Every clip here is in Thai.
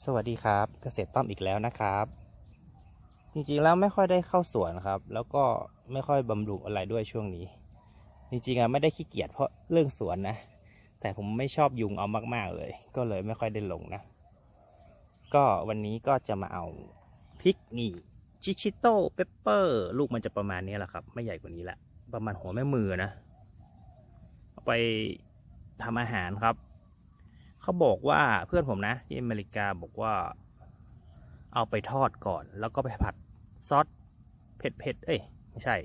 สวัสดีครับ เกษตรต้อมอีกแล้วนะครับ จริงๆแล้วไม่ค่อยได้เข้าสวนครับ แล้วก็ไม่ค่อยบำรุงอะไรด้วยช่วงนี้ จริงๆอะไม่ได้ขี้เกียจเพราะเรื่องสวนนะ แต่ผมไม่ชอบยุงเอามากๆเลย ก็เลยไม่ค่อยได้ลงนะ ก็วันนี้ก็จะมาเอาพริกนี่ชิชิโต้เปปเปอร์ลูกมันจะประมาณนี้แหละครับ ไม่ใหญ่กว่านี้ละ ประมาณหัวแม่มือนะเอาไปทำอาหารครับ เขาบอกว่าเพื่อนผมนะที่อเมริกาบอกว่า เอาไปทอดก่อน แล้วก็ไปผัดซอสเผ็ดเผ็ดเอ้ยไม่ใช่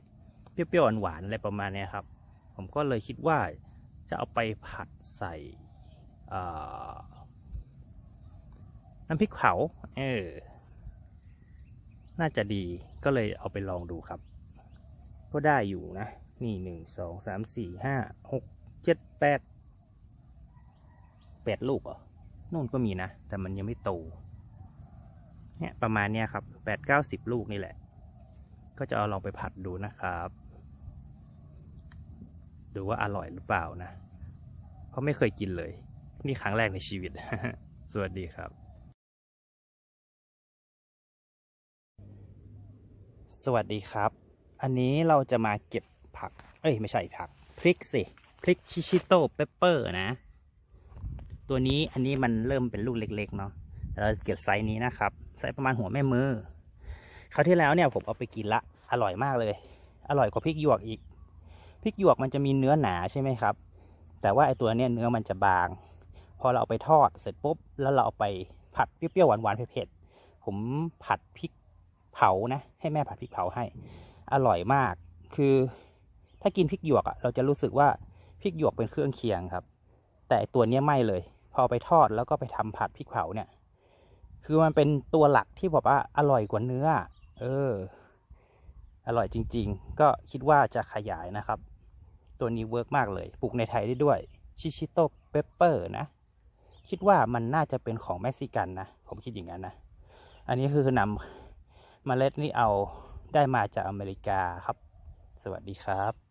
เปรี้ยวๆหวานๆอะไรประมาณนี้ครับ ผมก็เลยคิดว่าจะเอาไปผัดใส่น้ำพริกเผาเออน่าจะดีก็เลยเอาไปลองดูครับ ก็ได้อยู่นะ นี่หนึ่งสองสามสี่ห้าหกเจ็ดแปด แปดลูกเหรอนู่นก็มีนะ แต่มันยังไม่โต เนี่ยประมาณเนี้ยครับแปดเก้าสิบลูกนี่แหละ ก็จะเอาลองไปผัดดูนะครับ ดูว่าอร่อยหรือเปล่านะ เพราะไม่เคยกินเลย นี่ครั้งแรกในชีวิต สวัสดีครับ สวัสดีครับ อันนี้เราจะมาเก็บผัก เอ้ย ไม่ใช่ผัก พริกสิ พริกชิชิโต้เปปเปอร์นะ ตัวนี้อันนี้มันเริ่มเป็นลูกเล็ก ๆ เนาะเราเก็บไซส์นี้นะครับไซส์ประมาณหัวแม่มือคราวที่แล้วเนี่ยผมเอาไปกินละอร่อยมากเลย อร่อยกว่าพริกหยวกอีกพริกหยวกมันจะมีเนื้อหนาใช่ไหมครับ แต่ว่าไอตัวเนี้ยเนื้อมันจะบาง พอเราเอาไปทอดเสร็จปุ๊บแล้วเราเอาไปผัดเปรี้ยวๆหวานๆเผ็ดๆผมผัดพริกเผานะ ให้แม่ผัดพริกเผาให้ อร่อยมาก คือถ้ากินพริกหยวกอะเราจะรู้สึกว่าพริกหยวกเป็นเครื่องเคียงครับ แต่ตัวเนี้ยไม่เลย พอไปทอดแล้วก็ไปทำผัดพริกเผาเนี่ย คือมันเป็นตัวหลักที่บอกว่าอร่อยกว่าเนื้อ เออ อร่อยจริง ๆ ก็คิดว่าจะขยายนะครับ ตัวนี้เวิร์กมากเลย ปลูกในไทยได้ด้วยชิชิโตเปปเปอร์นะ คิดว่ามันน่าจะเป็นของเม็กซิกันนะ ผมคิดอย่างนั้นนะ อันนี้คือนำเมล็ดนี่เอาได้มาจากอเมริกาครับ สวัสดีครับ